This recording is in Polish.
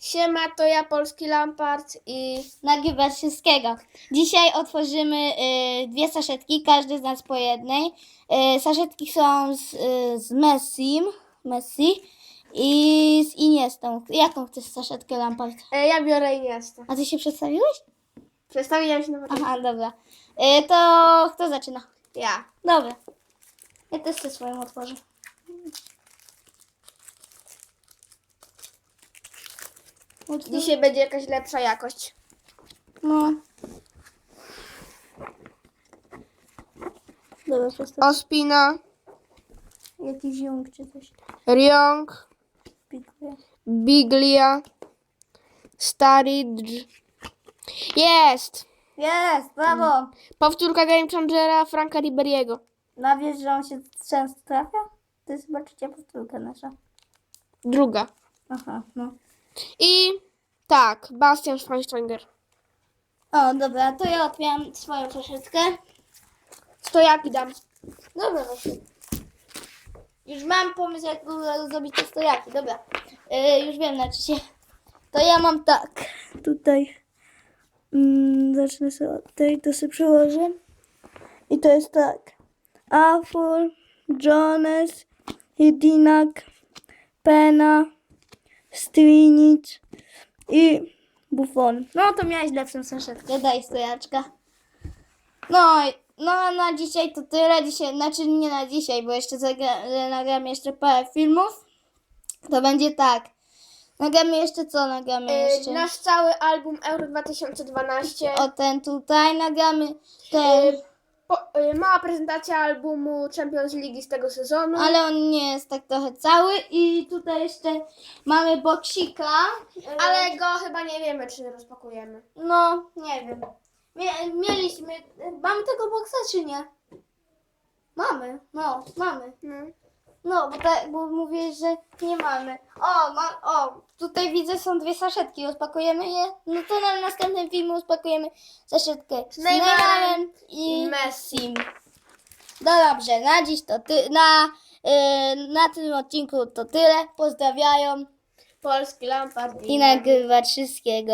Siema, to ja, Polski Lampard i nagrywać wszystkiego. Dzisiaj otworzymy y, dwie saszetki, każdy z nas po jednej. Y, saszetki są z, y, z Messim, Messi i z Iniestą. Jaką chcesz saszetkę, Lampard? e, ja biorę Iniesta. A ty się przedstawiłeś? Przedstawiłem się na. Aha, dobra. Y, to kto zaczyna? Ja. Dobra. Ja też chcę swoją otworzę. Otwórz. Dzisiaj będzie jakaś lepsza jakość. No. Dobra, przestań. Ospina, Jakiś jąg czy coś. Ryong, Pikuje. Biglia, Staridge. Jest! Jest, brawo! Powtórka Game Changera Franka Riberiego. No wiesz, że on się często trafia? To jest chyba trzecia powtórka nasza. Druga. Aha, no. I tak, Bastian Schweinsteiger. O, dobra, to ja otwieram swoją troszeczkę. Stojaki dam. Dobra, właśnie. Już mam pomysł, jak zrobić te stojaki. Dobra, yy, już wiem na czy się. To ja mam tak. Tutaj. Mm, zacznę sobie od tej, to sobie przełożę. I to jest tak. Afur, Jones, Jedinak, Pena, Strinic i Buffon. No to miałeś lepszą saszetkę, daj stojaczka. No, i- no na dzisiaj to tyle. Dzisiaj, znaczy nie na dzisiaj, bo jeszcze zagra- nagramy jeszcze parę filmów. To będzie tak. Nagramy jeszcze co? Nagramy jeszcze. E, nasz cały album Euro 2012. O ten tutaj nagramy ten. Po, e, mała prezentacja albumu Champions League z tego sezonu. Ale on nie jest tak trochę cały. I tutaj jeszcze mamy boksika. Ale go chyba nie wiemy, czy rozpakujemy. No, nie wiem. Mie- mieliśmy. Mamy tego boksa czy nie? Mamy, no, mamy. No. No, bo, tak, bo mówię, że nie mamy. O, ma, o, tutaj widzę są dwie saszetki. Rozpakujemy je. No to na następnym filmie rozpakujemy saszetkę z Neymarem Neymarem i i Messi. Messim. No dobrze, na dziś to ty, na, yy, na tym odcinku to tyle. Pozdrawiam Polski Lampard i nagrywać wszystkiego.